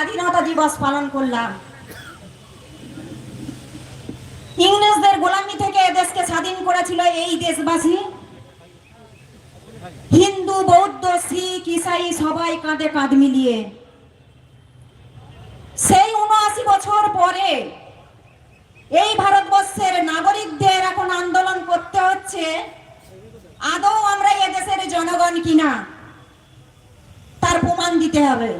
স্বাধীনতা দিবস পালন করলাম। ইংরেজদের গোলামি থেকে দেশকে স্বাধীন করেছিল এই দেশবাসী। হিন্দু, বৌদ্ধ, শিখ, ইসাই সবাই কাঁধে কাঁধ মিলিয়ে। সেই উনআশি বছর পরে এই ভারতবর্ষের নাগরিকদের এখন আন্দোলন করতে হচ্ছে। আদৌ আমরা এদেশের জনগণ কিনা, তার প্রমাণ দিতে হবে।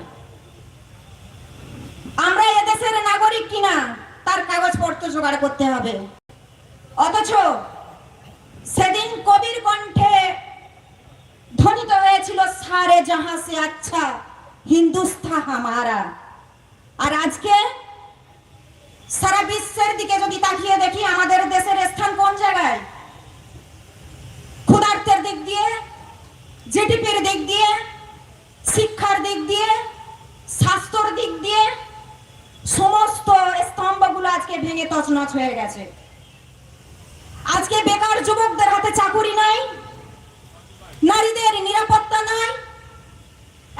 আমরা এদেশের নাগরিক কিনা, তার কাগজপত্র জোগাড় করতে হবে। অথচ সেদিন কবির কণ্ঠে ধ্বনিত হয়েছিল, সারে জাহাঁ সে আচ্ছা হিন্দুস্থা হামারা। আর আজকে সারা বিশ্বের দিকে যদি তাকিয়ে দেখি, আমাদের দেশের স্থান কোন জায়গায় ক্ষুধার্তের দিক দিয়ে জিডিপির দিক দিয়ে শিক্ষার দিক দিয়ে স্বাস্থ্যর দিক দিয়ে সমস্ত স্তম্ভগুলো আজকে ভেঙে হয়ে গেছে। আজকে বেকার যুবকদের হাতে চাকুরি নাই, নারীদের নিরাপত্তা নাই।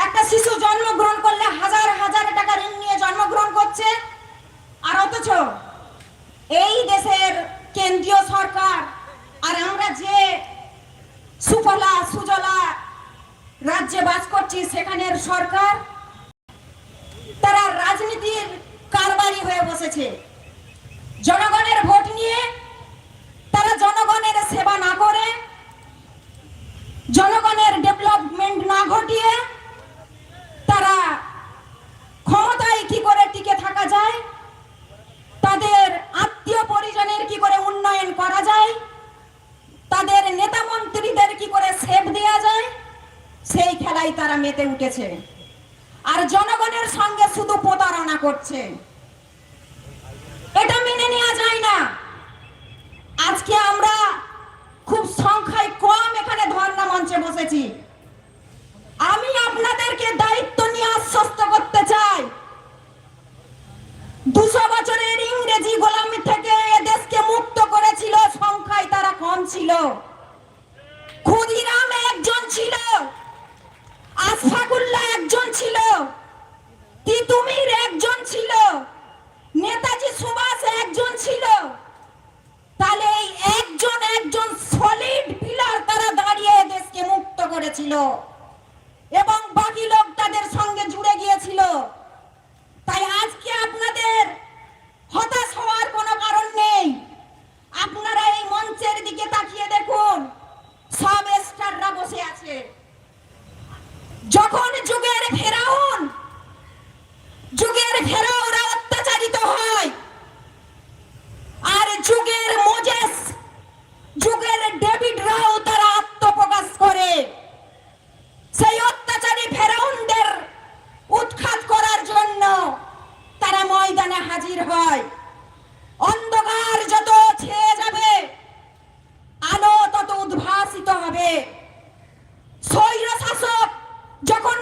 একটা শিশু জন্মগ্রহণ করলে হাজার হাজার টাকা ঋণ নিয়ে জন্মগ্রহণ করছে। আর অথচ এই দেশের কেন্দ্রীয় সরকার আর আমরা যে সুফলা, সুজলা রাজ্যে বাস করছি, সেখানের সরকার, তারা রাজনীতির কারবারি হয়ে বসেছে। জনগণের ভোট নিয়ে তারা জনগণের সেবা না করে, জনগণের ডেভেলপমেন্ট না ঘটিয়ে তারা ক্ষমতায় কি করে টিকে থাকা যায়, তাদের আত্মীয় পরিজনের কি করে উন্নয়ন করা যায়, তাদের নেতা মন্ত্রীদের কি করে সেভ দেয়া যায়, সেই খেলায় তারা মেতে উঠেছে। আর জনগণের সঙ্গে শুধু প্রতারণা করছে। করেছিল এবং বাকি লোক তাদের সঙ্গে জুড়ে গিয়েছিল তাই আজকে আপনাদের হতাশ হওয়ার কোনো কারণ নেই আপনারা এই মঞ্চের দিকে তাকিয়ে দেখুন সব স্টাররা বসে আছে যখন যুগের ফেরাউন যুগের ফেরাউরা অত্যাচারিত হয় আর যুগের মোজেস যুগের ডেভিড রাও তারা আত্মপ্রকাশ করে সেই অত্যাচারী ফেরাউনদের উৎখাত করার জন্য তারা ময়দানে হাজির হয় অন্ধকার যত ছেয়ে যাবে আলো তত উদ্ভাসিত হবে। স্বৈর শাসক যখন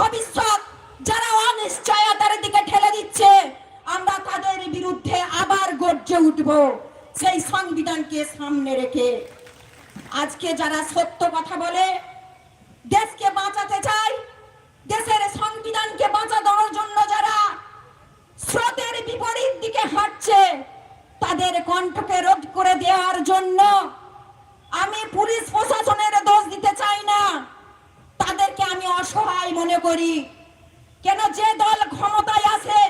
ভবিষ্যৎ যারা অনিশ্চয়তার দিকে ঠেলে দিচ্ছে, আমরা তাদের বিরুদ্ধে আবার গর্জে উঠব। সেই সংবিধানকে সামনে রেখে আজকে যারা সত্য কথা বলে, দেশকে বাঁচাতে চায় দেশের সংবিধানকে বাঁচা দেওয়ার জন্য যারা স্রোতের বিপরীত দিকে হাঁটছে, তাদের কণ্ঠকে রোধ করে দেওয়ার জন্য আমি পুলিশ প্রশাসনের দোষ দিতে চাই না। তাদেরকে আমি অসহায় মনে করি। কেন যে দল ক্ষমতায় আছে,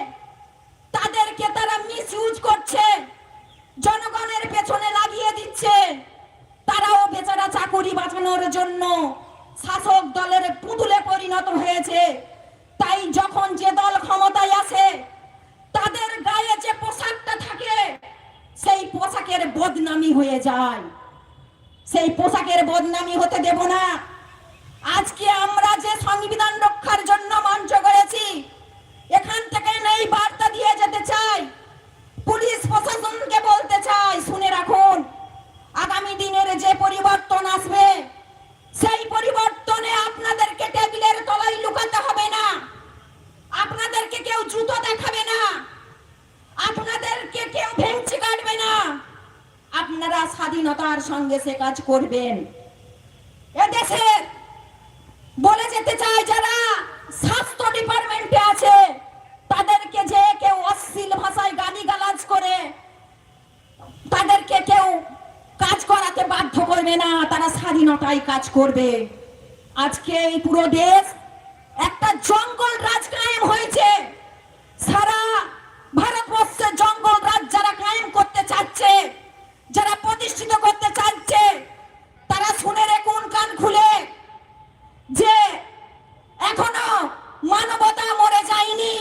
তাদেরকে তারা মিস করছে, জনগণের পেছনে লাগিয়ে দিচ্ছে। তারাও বেচারা চাকুরি বাঁচানোর জন্য শাসক দলের পুতুলে পরিণত হয়েছে। তাই যখন যে দল ক্ষমতায় আসে তাদের গায়ে যে পোশাকটা থাকে, সেই পোশাকের বদনামি হয়ে যায়। সেই পোশাকের বদনামি হতে দেব না। আজকে আমরা যে সংবিধান রক্ষার জন্য মঞ্চ করেছি, এখান থেকে নেই বার্তা দিয়ে যেতে চাই। পুলিশ প্রশাসনকে বলতে চাই, শুনে রাখুন, আগামী দিনের যে পরিবর্তন আসবে, সেই পরিবর্তনে আপনাদেরকে টেবিলের তলায় লুকাতে হবে না। আপনাদেরকে কেউ জুতো দেখাবে না। আপনাদেরকে কেউ ভেঙচি কাটবে না। আপনারা স্বাধীনতার সঙ্গে সে কাজ করবেন। এদেশের বলে যেতে চাই যারা স্বাস্থ্য ডিপার্টমেন্টে আছে, তাদেরকে যে কেউ অশ্লীল ভাষায় গালি গালাজ করে, তাদেরকে কেউ কাজ করাতে বাধ্য করবে না, তারা স্বাধীনতায় কাজ করবে। আজকে এই পুরো দেশ একটা জঙ্গল রাজ কায়েম হয়েছে। সারা ভারতবর্ষে জঙ্গল রাজ যারা কায়েম করতে চাচ্ছে, যারা প্রতিষ্ঠিত করতে চাচ্ছে, তারা শুনে রেখুন কান খুলে। যে এখনও মানবতা মরে যায়নি,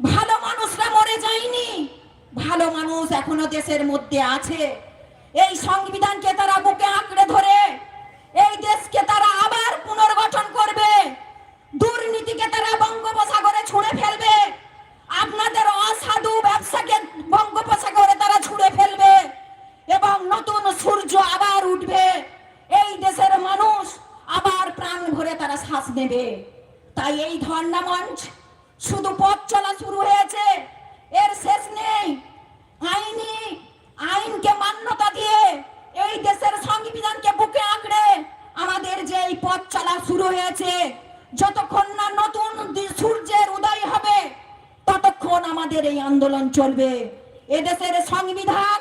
ভালো মানুষরা মরে যায়নি, ভালো মানুষ এখনও দেশের মধ্যে আছে। এই সংবিধানকে তারা বুকে আঁকড়ে ধরে, এই দেশকে তারা আবার পুনর্গঠন করবে, দুর্নীতিকে তারা বঙ্গোপসাগরে ছুঁড়ে ফেলবে, আপনাদের অসাধু ব্যবসাকে বঙ্গোপসাগরে তারা ছুঁড়ে ফেলবে, এবং নতুন সূর্য আবার উঠবে। এই দেশের মানুষ আবার প্রাণ ভরে তারা শ্বাস নেবে। তাই এই ধর্ণা মঞ্চ শুধু পথ চলা শুরু হয়েছে। এর শেষ নেই। আইনি আইনকে মান্যতা দিয়ে এই দেশের সংবিধানকে বুকে আঁকড়ে আমাদের যে এই পথ চলা শুরু হয়েছে, যতক্ষণ না নতুন সূর্যের উদয় হবে, ততক্ষণ আমাদের এই আন্দোলন চলবে। এদেশের সংবিধান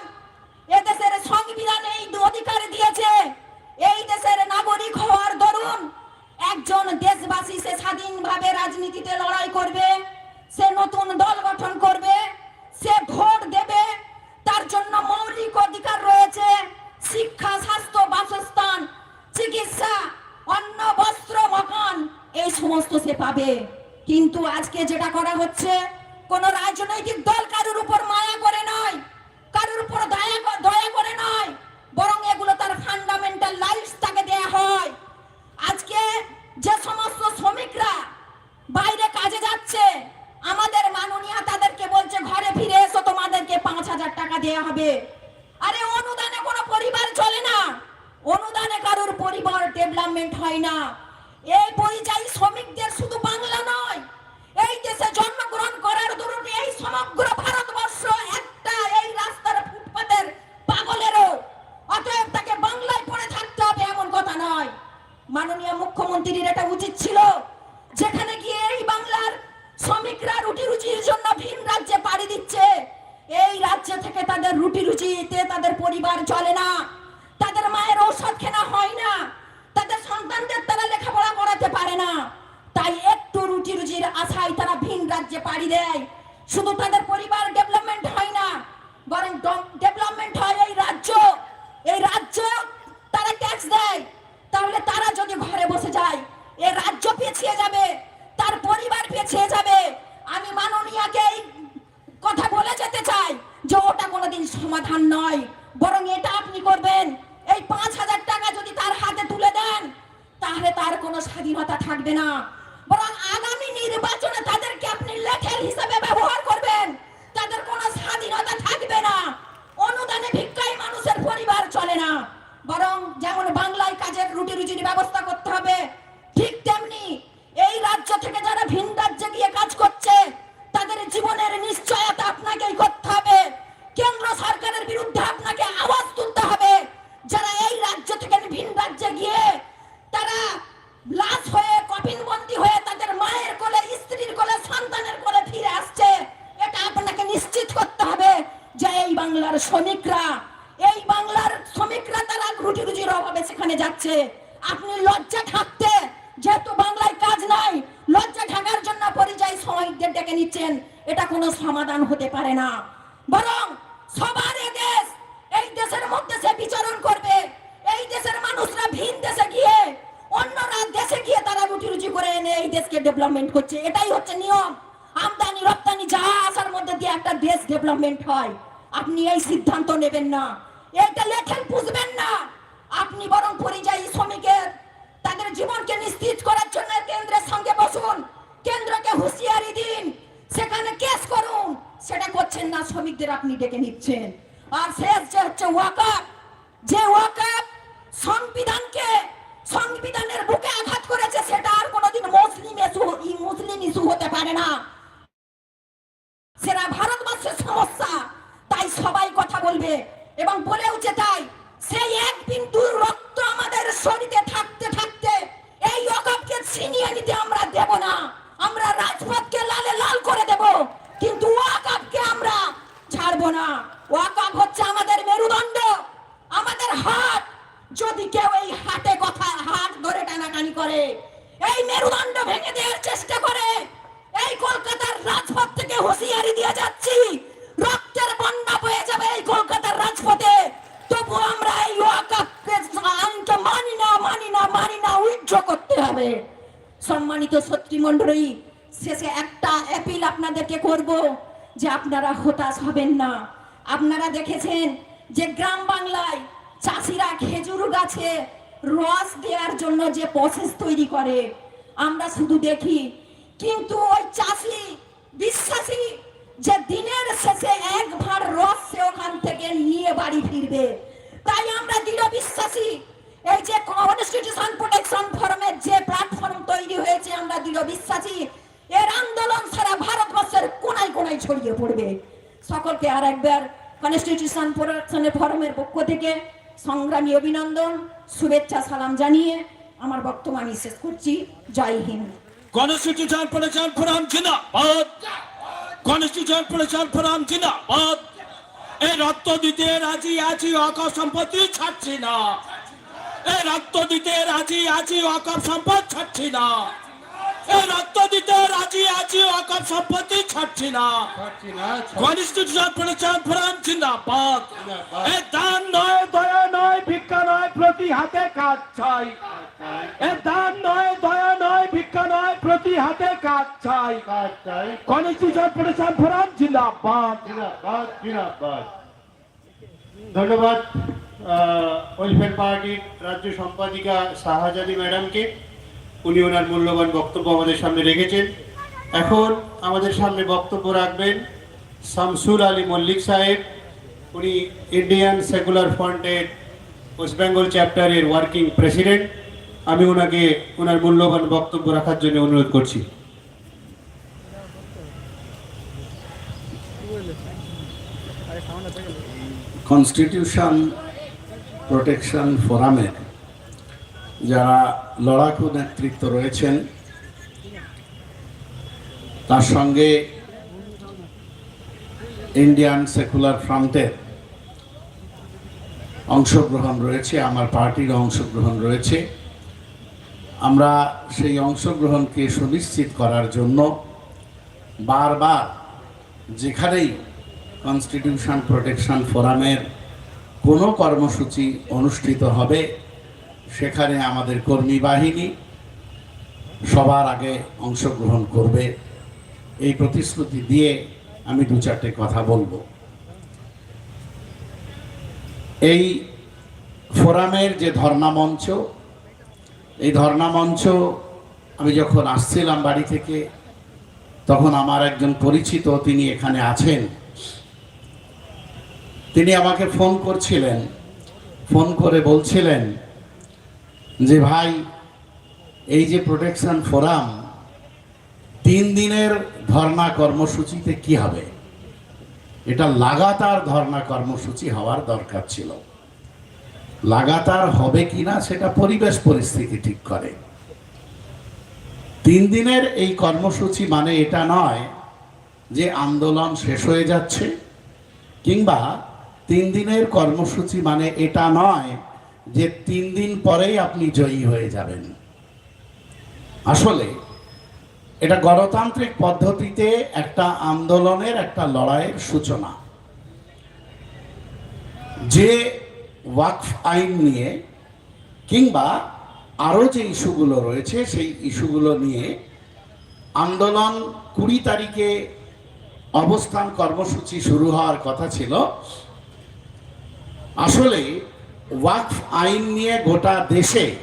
দেয়। শুধু তাদের পরিবার বরং পরিযায়ী শ্রমিকের। তাদের জীবনকে নিশ্চিত করার জন্য কেন্দ্রের সঙ্গে বসুন। কেন্দ্রকে হুঁশিয়ারি দিন। সেখানে কেস করুন। সেটা করছেন না শ্রমিকদের আপনি ডেকে নিচ্ছেন। আর শেষ যে হচ্ছে ওয়াকাপ। যে ওয়াকাপ সংবিধানকে, সংবিধানের বুকে আঘাত করেছে, সেটা আর কোনোদিন মুসলিম ইস্যু মুসলিম ইস্যু হতে পারে না। সেটা ভারতবর্ষের সমস্যা, তাই সবাই কথা বলবে। এবং বলেও যে তাই সেই এক বিন্দু রক্ত আমাদের শরীরে থাকতে থাকতে এই অকাপকে ছিনিয়ে নিতে আমরা দেব না। আমরা রাজপথকে লালে লাল করে দেব, কিন্তু ওয়াকাপকে আমরা ছাড়বো না। ওয়াকাপ হচ্ছে আমাদের মেরুদণ্ড, আমাদের হাট যদি কেউ এই হাটে কথা হাট ধরে টানাটানি করে, এই মেরুদণ্ড ভেঙে দেওয়ার চেষ্টা করে হবে। সম্মানিত সত্যি মণ্ডলী শেষে একটা অ্যাপিল আপনাদেরকে করব যে আপনারা হতাশ হবেন না। আপনারা দেখেছেন যে গ্রাম বাংলায় চাষিরা খেজুর গাছে রস দেওয়ার জন্য যে প্রসেস তৈরি করে, আমরা শুধু দেখি। কিন্তু ওই চাষি বিশ্বাসী যে দিনের শেষে এক ভাঁড় রস সে ওখান থেকে নিয়ে বাড়ি ফিরবে। তাই আমরা দৃঢ় বিশ্বাসী এই যে কনস্টিটিউশন প্রোটেকশন ফোরামের যে প্ল্যাটফর্ম তৈরি হয়েছে, আমরা দৃঢ় বিশ্বাসী। এর আন্দোলন সারা ভারতবর্ষের কোনায় কোনায় ছড়িয়ে পড়বে। সকলকে আর একবার কনস্টিটিউশন প্রোটেকশনের ফোরামের পক্ষ থেকে সংগ্রামী অভিনন্দন, শুভেচ্ছা, সালাম জানিয়ে আমার বক্তব্য আমি শেষ করছি। Jai Hind. Constitution protection forum জিন্দাবাদ। কনস্টিটিউশন প্রোটেকশন ফোরাম জিন্দাবাদ। এই রক্ত দিতে রাজি আছি অকপ সম্পত্তি ছাড়ছি না। এই রক্ত দিতে রাজি আছি অকপ সম্পদ ছাড়ছি না। এই রক্ত দিতে রাজি আছি অকপ সম্পত্তি ছাড়ছি না। ছাড়ছি কনস্টিটিউশন প্রোটেকশন ফোরাম জিন্দাবাদ। জিন্দাবাদ। এই দান নয় দয়া নয় ভিক্ষা নয় প্রতি হাতে কাজ চাই। এ দান নয় দয়া নয় ভিক্ষা নয় প্রতি হাতে কাজ চাই। কাজ চাই। কনস্টিটিউশন প্রোটেকশন ফোরাম জিন্দাবাদ। জিন্দাবাদ, জিন্দাবাদ। ধন্যবাদ। ওয়েলফেয়ার পার্টির রাজ্য সম্পাদিকা শাহজাদি ম্যাডামকে, উনি ওনার মূল্যবান বক্তব্য আমাদের সামনে রেখেছেন। এখন আমাদের সামনে বক্তব্য রাখবেন শামসুল আলী মল্লিক সাহেব। উনি ইন্ডিয়ান সেকুলার ফ্রন্টের ওয়েস্ট বেঙ্গল চ্যাপ্টারের ওয়ার্কিং প্রেসিডেন্ট। আমি ওনাকে ওনার মূল্যবান বক্তব্য রাখার জন্য অনুরোধ করছি। কনস্টিটিউশন প্রোটেকশন ফোরামের যারা লড়াকু নেতৃত্ব রয়েছেন, তার সঙ্গে ইন্ডিয়ান সেকুলার ফ্রন্টের অংশগ্রহণ রয়েছে, আমার পার্টির অংশগ্রহণ রয়েছে। আমরা সেই অংশগ্রহণকে সুনিশ্চিত করার জন্য বারবার যেখানেই কনস্টিটিউশন প্রোটেকশন ফোরামের কোনো কর্মসূচি অনুষ্ঠিত হবে সেখানে আমাদের কর্মী বাহিনী সবার আগে অংশগ্রহণ করবে। এই প্রতিশ্রুতি দিয়ে আমি দু চারটে কথা বলব। এই ফোরামের যে ধর্ণা মঞ্চ, এই ধর্ণা মঞ্চ আমি যখন আসছিলাম বাড়ি থেকে, তখন আমার একজন পরিচিত তিনি এখানে আছেন। তিনি আমাকে ফোন করছিলেন, ফোন করে বলছিলেন যে, ভাই, এই যে প্রোটেকশন ফোরাম তিন দিনের ধর্ণা কর্মসূচিতে কি হবে? এটা লাগাতার ধর্ণা কর্মসূচি হওয়ার দরকার ছিল। লাগাতার হবে কিনা সেটা পরিবেশ পরিস্থিতি ঠিক করে। তিন দিনের এই কর্মসূচি মানে এটা নয় যে, আন্দোলন শেষ হয়ে যাচ্ছে কিংবা তিন দিনের কর্মসূচি মানে এটা নয় যে তিন দিন পরেই আপনি জয়ী হয়ে যাবেন। আসলে এটা গণতান্ত্রিক পদ্ধতিতে একটা আন্দোলনের একটা লড়াইয়ের সূচনা। যে ওয়াকফ আইন নিয়ে কিংবা আরও যে ইস্যুগুলো রয়েছে সেই ইস্যুগুলো নিয়ে আন্দোলন কুড়ি তারিখে অবস্থান কর্মসূচি শুরু হওয়ার কথা ছিল। আসলে ওয়াকফ আইন নিয়ে গোটা দেশে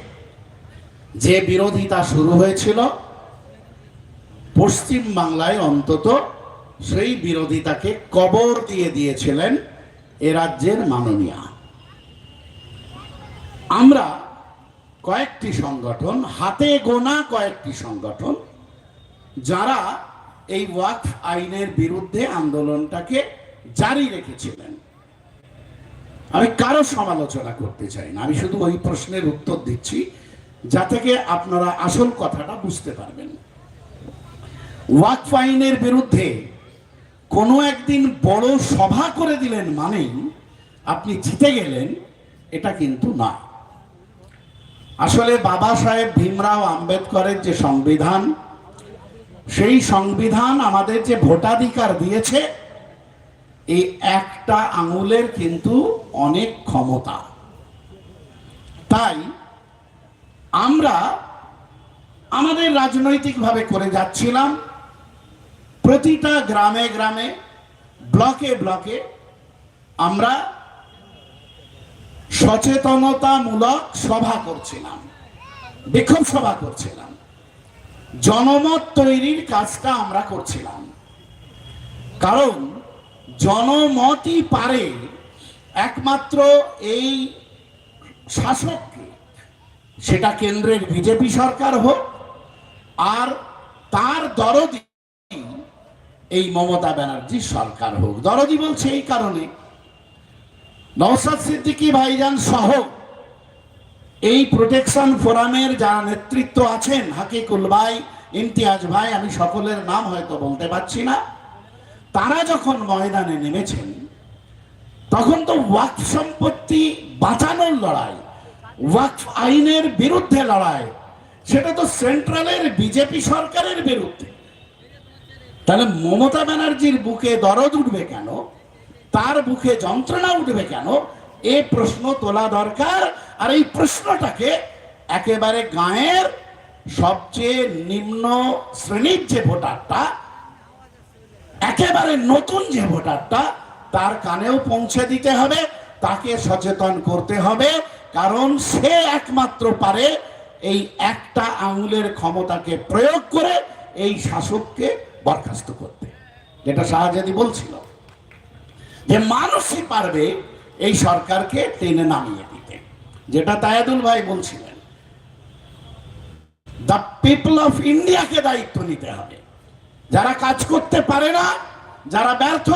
যে বিরোধিতা শুরু হয়েছিল, পশ্চিম বাংলায় অন্তত সেই বিরোধিতাকে কবর দিয়ে দিয়েছিলেন এ রাজ্যের মাননীয়া। আমরা কয়েকটি সংগঠন, হাতে গোনা কয়েকটি সংগঠন, যারা এই ওয়াকফ আইনের বিরুদ্ধে আন্দোলনটাকে জারি রেখেছিলেন। আমি কারও সমালোচনা করতে চাই না। আমি শুধু ওই প্রশ্নের উত্তর দিচ্ছি যা থেকে আপনারা আসল কথাটা বুঝতে পারবেন। ওয়াকফ আইনের বিরুদ্ধে কোনো একদিন বড় সভা করে দিলেন মানেই আপনি জিতে গেলেন, এটা কিন্তু না আসলে বাবা সাহেব ভীমরাও আম্বেদকরের যে সংবিধান, সেই সংবিধান আমাদের যে ভোটাধিকার দিয়েছে এই একটা আঙুলের কিন্তু অনেক ক্ষমতা। তাই আমরা আমাদের রাজনৈতিকভাবে করে যাচ্ছিলাম। প্রতিটা গ্রামে গ্রামে, ব্লকে ব্লকে আমরা সচেতনতামূলক সভা করছিলাম, বিক্ষোভ সভা করছিলাম। জনমত তৈরির কাজটা আমরা করছিলাম। কারণ জনমতই পারে একমাত্র এই শাসককে। সেটা কেন্দ্রের বিজেপি সরকার হোক, আর তার দরদি এই মমতা ব্যানার্জি সরকার হোক। দরদি বলছে এই কারণে। নওসাদ সিদ্দিকী ভাইজান সহ এই প্রোটেকশন ফোরামের যারা নেতৃত্ব আছেন, হাকিকুল ভাই, ইমতিয়াজ ভাই, আমি সকলের নাম হয়তো বলতে পারছি না। তারা যখন ময়দানে নেমেছেন, তখন তো ওয়াকফ সম্পত্তি বাঁচানোর লড়াই ওয়াকফ আইনের বিরুদ্ধে লড়াই, সেটা তো সেন্ট্রালের বিজেপি সরকারের বিরুদ্ধে। তাহলে মমতা ব্যানার্জির বুকে দরদ উঠবে কেন? তার বুকে যন্ত্রণা উঠবে কেন? এ প্রশ্ন তোলা দরকার, আর এই প্রশ্নটাকে একেবারে গায়ের সবচেয়ে নিম্ন শ্রেণির যে ভোটারটা একেবারে নতুন যে ভোটারটা, তার কানেও পৌঁছে দিতে হবে, তাকে সচেতন করতে হবে, কারণ সে একমাত্র পারে এই একটা আঙুলের ক্ষমতাকে প্রয়োগ করে এই শাসককে বরখাস্ত করতে। যেটা শাহজাদি বলছিল যে মানুষই পারবে এই সরকারকে টেনে নামিয়ে দিতে। যেটা তায়াদুল ভাই বলছিলেন দ্য পিপল অফ ইন্ডিয়াকে দায়িত্ব নিতে হবে। যারা কাজ করতে পারে না, যারা ব্যর্থ,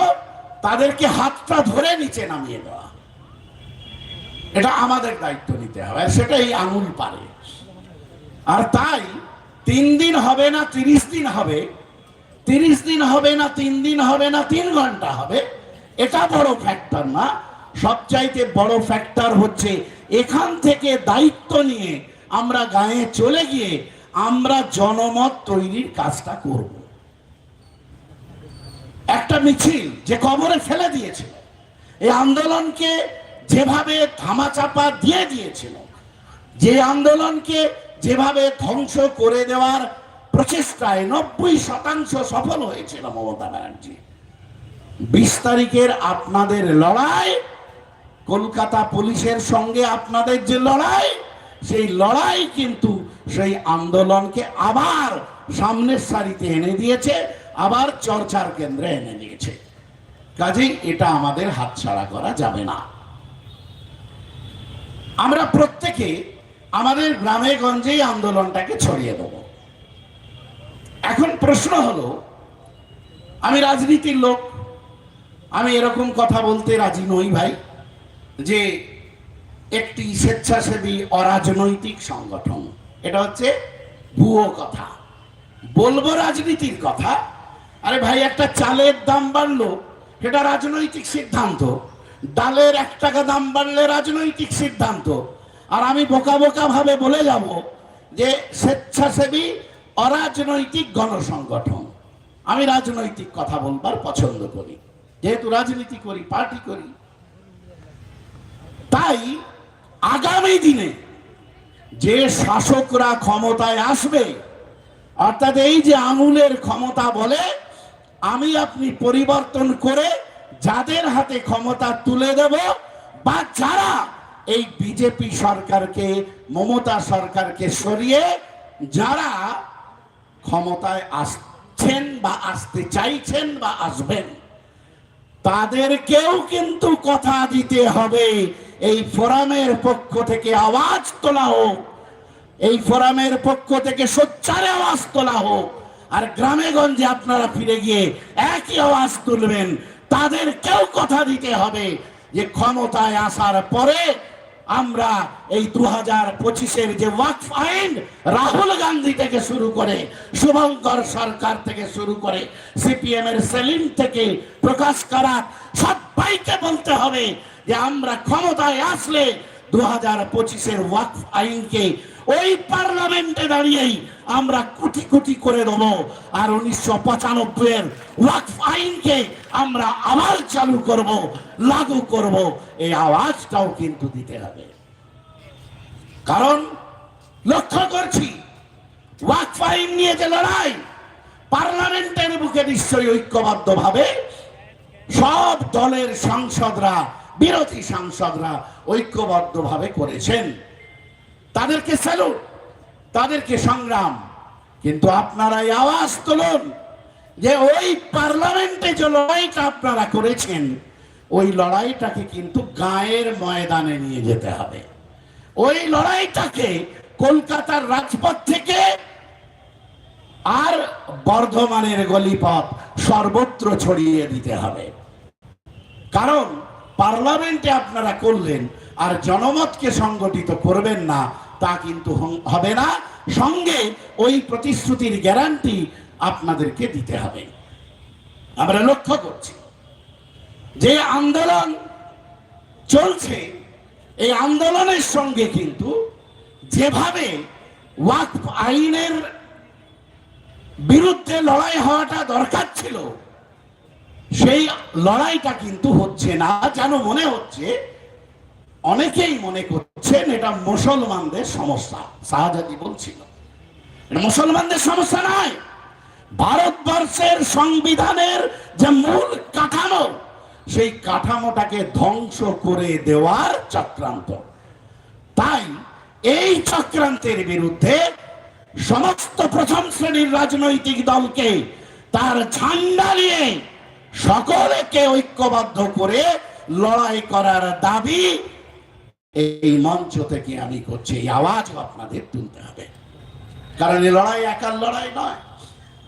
তাদেরকে হাতটা ধরে নিচে নামিয়ে দেওয়া। এটা আমাদের দায়িত্ব নিতে হবে, আর সেটা এই আঙুল পারে আর তাই তিন দিন হবে না তিরিশ দিন হবে, তিরিশ দিন হবে না তিন দিন হবে না তিন ঘণ্টা হবে, এটা বড় ফ্যাক্টর না। সবচাইতে বড় ফ্যাক্টর হচ্ছে এখান থেকে দায়িত্ব নিয়ে আমরা গায়ে চলে গিয়ে আমরা জনমত তৈরির কাজটা করব। একটা মিছিল যে কবরে ফেলে দিয়েছিল। এই আন্দোলনকে যেভাবে ধামাচাপা দিয়ে দিয়েছিল, যে আন্দোলনকে যেভাবে ধ্বংস করে দেওয়ার প্রচেষ্টায় নব্বই শতাংশ সফল হয়েছিল মমতা ব্যানার্জি। বিশ তারিখের আপনাদের লড়াই, কলকাতা পুলিশের সঙ্গে আপনাদের যে লড়াই, সেই লড়াই কিন্তু সেই আন্দোলনকে আবার সামনের সারিতে এনে দিয়েছে। আবার চর্চার কেন্দ্রে এনে নিয়েছে কাজেই এটা আমাদের হাতছাড়া করা যাবে না। আমরা প্রত্যেকে আমাদের গ্রামে গঞ্জেই আন্দোলনটাকে ছড়িয়ে দেব। এখন প্রশ্ন হলো, আমি রাজনীতির লোক, আমি এরকম কথা বলতে রাজি নই ভাই, যে একটি স্বেচ্ছাসেবী অরাজনৈতিক সংগঠন, এটা হচ্ছে ভুয়ো কথা। বলব রাজনীতির কথা আরে ভাই, একটা চালের দাম বাড়লো সেটা রাজনৈতিক সিদ্ধান্ত। ডালের এক টাকা দাম বাড়লে রাজনৈতিক সিদ্ধান্ত। আর আমি বোকা বোকা ভাবে বলে যাব যে স্বেচ্ছাসেবী অরাজনৈতিক গণসংগঠন। আমি রাজনৈতিক কথা বলবার পছন্দ করি, যেহেতু রাজনীতি করি, পার্টি করি। তাই আগামী দিনে যে শাসকরা ক্ষমতায় আসবে, অর্থাৎ এই যে আঙুলের ক্ষমতা বলে আমি আপনি পরিবর্তন করে যাদের হাতে ক্ষমতা তুলে দেব বা যারা এই বিজেপি সরকারকে, মমতা সরকারকে সরিয়ে যারা ক্ষমতায় আসছেন বা আসতে চাইছেন বা আসবেন, তাদেরকেও কিন্তু কথা দিতে হবে। এই ফোরামের পক্ষ থেকে আওয়াজ তোলা হোক, এই ফোরামের পক্ষ থেকে সোচ্চারে আওয়াজ তোলা হোক আর গ্রামে গঞ্জে আপনারা ফিরে গিয়ে একই আওয়াজ তুলবেন। তাদেরকেও কথা দিতে হবে যে ক্ষমতায় আসার পরে আমরা এই দু হাজার পঁচিশের যে ওয়াকফ আইন রাহুল গান্ধী থেকে শুরু করে, শুভঙ্কর সরকার থেকে শুরু করে সিপিএম এর সেলিম থেকে প্রকাশ করা সবাইকে বলতে হবে যে আমরা ক্ষমতায় আসলে দু হাজার পঁচিশের ওয়াকফ আইনকে ওই পার্লামেন্টে দাঁড়িয়েই আমরা কোটি কোটি করে দেবো আর উনিশশো পঁচানব্বই এর ওয়াকফ আইনকে আমরা আবার চালু করব, লাগু করব। এই আওয়াজটাও কিন্তু দিতে হবে। কারণ লক্ষ্য করছি ওয়াকফ আইন নিয়ে যে লড়াই, পার্লামেন্টের বুকে নিশ্চয়ই ঐক্যবদ্ধভাবে সব দলের সাংসদরা, বিরোধী সাংসদরা ঐক্যবদ্ধভাবে করেছেন। তাদেরকে স্যালুট তাদেরকে সংগ্রাম। কিন্তু আপনারা আওয়াজ তুলুন যে ওই পার্লামেন্টে যে লড়াইটা আপনারা করেছেন, ওই লড়াইটাকে কিন্তু গায়ের ময়দানে নিয়ে যেতে হবে। ওই লড়াইটাকে কলকাতার রাজপথ থেকে আর বর্ধমানের গলিপথ সর্বত্র ছড়িয়ে দিতে হবে। কারণ পার্লামেন্টে আপনারা করলেন আর জনমতকে সংগঠিত করবেন না তা কিন্তু হবে না। সঙ্গে ওই প্রতিশ্রুতির গ্যারান্টি আপনাদেরকে দিতে হবে। আমরা লক্ষ্য করছি, যে আন্দোলন চলছে, এই আন্দোলনের সঙ্গে কিন্তু যেভাবে ওয়াকফ আইনের বিরুদ্ধে লড়াই হওয়াটা দরকার ছিল, সেই লড়াইটা কিন্তু হচ্ছে না। যেন মনে হচ্ছে অনেকেই মনে করছেন এটা মুসলমানদের সমস্যা, শাহজাদি বলছিল। মুসলমানদের সমস্যা নয়। ভারতবর্ষের সংবিধানের যে মূল কাঠামো, সেই কাঠামোটাকে ধ্বংস করে দেওয়ার চক্রান্ত। তাই এই চক্রান্তের বিরুদ্ধে সমস্ত প্রথম শ্রেণির রাজনৈতিক দলকে তার ঝান্ডা নিয়ে সকলকে ঐক্যবদ্ধ করে লড়াই করার দাবি এই মঞ্চ থেকে আমি করছি, এই আওয়াজও আপনাদের তুলতে হবে। কারণ এই লড়াই একার লড়াই নয়,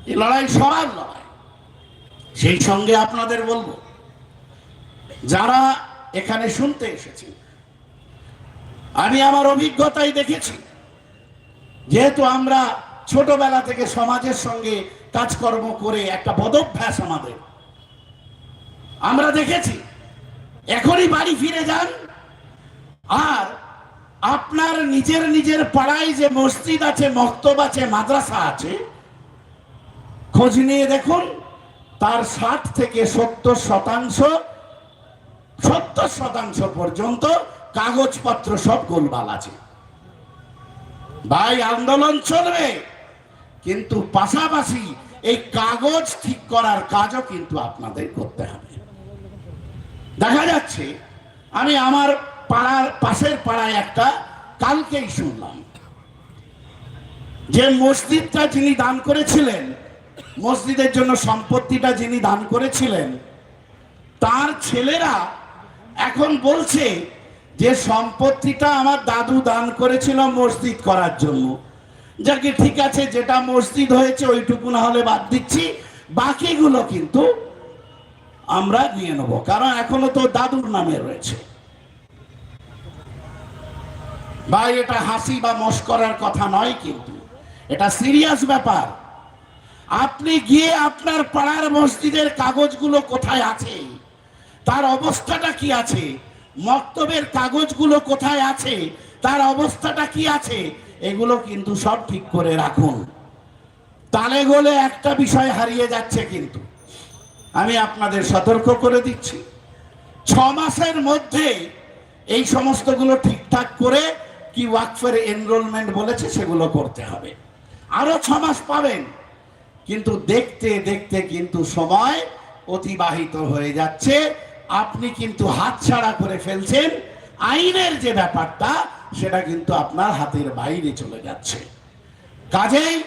এই লড়াই সবার লড়াই। সেই সঙ্গে আপনাদের বলব, যারা এখানে শুনতে এসেছি আমি আমার অভিজ্ঞতায় দেখেছি, যেহেতু আমরা ছোটবেলা থেকে সমাজের সঙ্গে কাজকর্ম করে একটা বদভ্যাস আমাদের, আমরা দেখেছি, এখনই বাড়ি ফিরে যান আর আপনার নিজের নিজের পাড়ায় যে মসজিদ আছে, মক্তব আছে, মাদ্রাসা আছে, খোঁজ নিয়ে দেখুন, তার ষাট থেকে সত্তর শতাংশ সত্তর শতাংশ পর্যন্ত কাগজপত্র সব গোলমাল আছে। ভাই, আন্দোলন চলবে, কিন্তু পাশাপাশি এই কাগজ ঠিক করার কাজও কিন্তু আপনাদের করতে হবে। দেখা যাচ্ছে, আমি আমার পাড়ার পাশের পাড়ায় একটা কালকেই শুনলাম। যে মসজিদটা যিনি দান করেছিলেন, মসজিদের জন্য সম্পত্তিটা যিনি দান করেছিলেন, তার ছেলেরা এখন বলছে যে সম্পত্তিটা আমার দাদু দান করেছিল মসজিদ করার জন্য। যাকে ঠিক আছে যেটা মসজিদ হয়েছে ওইটুকু না হলে বাদ দিচ্ছি, বাকিগুলো কিন্তু আমরা নিয়ে নেব। কারণ এখনও তো দাদুর নামে রয়েছে। ভাই, এটা হাসি বা মস্করার কথা নয় কিন্তু। এটা সিরিয়াস ব্যাপার। আপনি গিয়ে আপনার পাড়ার মসজিদের কাগজগুলো কোথায় আছে? তার অবস্থাটা কি আছে? মক্তবের কাগজগুলো কোথায় আছে? তার অবস্থাটা কি আছে? এগুলো কিন্তু সব ঠিক করে রাখুন। তালে গোলে একটা বিষয় হারিয়ে যাচ্ছে কিন্তু। আমি আপনাদের সতর্ক করে দিচ্ছি। ছ মাসের মধ্যে এই সমস্তগুলো ঠিকঠাক করে কি ওয়াকফের এনরোলমেন্ট বলেছে সেগুলো করতে হবে। আরও ছ মাস পাবেন। কিন্তু দেখতে দেখতে কিন্তু সময় অতিবাহিত হয়ে যাচ্ছে। আপনি কিন্তু হাতছাড়া করে ফেলছেন। আইনের যে ব্যাপারটা, সেটা কিন্তু আপনার হাতের বাইরে চলে যাচ্ছে। কাজেই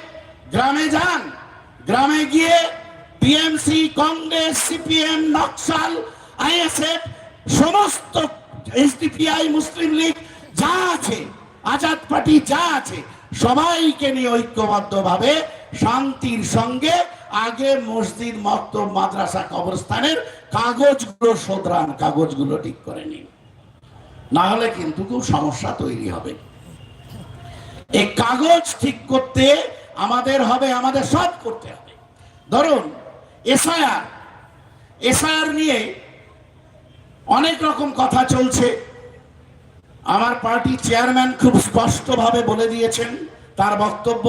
গ্রামে যান। গ্রামে গিয়ে TMC, Congress, CPM, Naxal, ISF, সমস্ত এসডিপিআই, মুসলিম লীগ যা আছে, আজাদ পার্টি যা আছে, সবাইকে নিয়ে ঐক্যবদ্ধভাবে শান্তির সঙ্গে আগে মসজিদ, মক্তব, মাদ্রাসা, কবরস্থানের কাগজগুলো শোধরান, কাগজগুলো ঠিক করে নিন। না হলে কিন্তু খুব সমস্যা তৈরি হবে। এই কাগজ ঠিক করতে আমাদের হবে, আমাদের সব করতে হবে। ধরুন, এসআইআর এসআইআর নিয়ে অনেক রকম কথা চলছে। আমার পার্টি চেয়ারম্যান খুব স্পষ্টভাবে বলে দিয়েছেন তার বক্তব্য।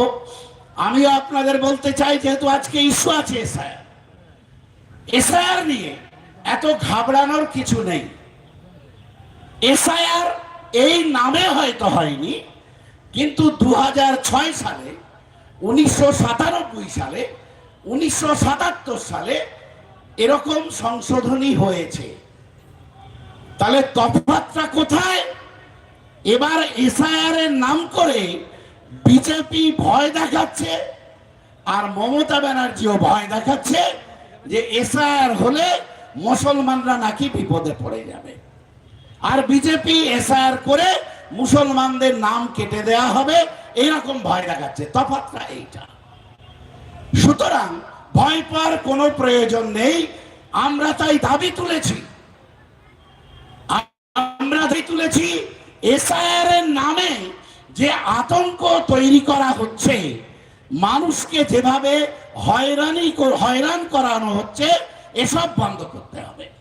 আমিও আপনাদের বলতে চাই, যেহেতু আজকে ইস্যু আছে এসআইআর এসআইআর নিয়ে এত ঘাবড়ানোর কিছু নেই। এসআইআর এই নামে হয়তো হয়নি, কিন্তু দু হাজার ছয় সালে, উনিশশো সাতানব্বই সালে, উনিশশো সাতাত্তর সালে এরকম সংশোধনী হয়েছে। তাহলে তফাৎটা কোথায়? এবার এসআইআর এর নাম করে বিজেপি ভয় দেখাচ্ছে আর মমতা ব্যানার্জিও ভয় দেখাচ্ছে যে এসআইআর হলে মুসলমানরা নাকি বিপদে পড়ে যাবে। আর বিজেপি এসআইআর করে মুসলমানদের নাম কেটে দেয়া হবে, এরকম ভয় দেখাচ্ছে। তফাৎটা এইটা। সুতরাং ভয় পাওয়ার কোনো প্রয়োজন নেই, আমরা তাই দাবি তুলেছি। আমরা দাবি তুলেছি এসআইআর নামে যে আতঙ্ক তৈরি করা হচ্ছে, মানুষকে যেভাবে হয়রানি হয়রান করানো হচ্ছে, এসব বন্ধ করতে হবে।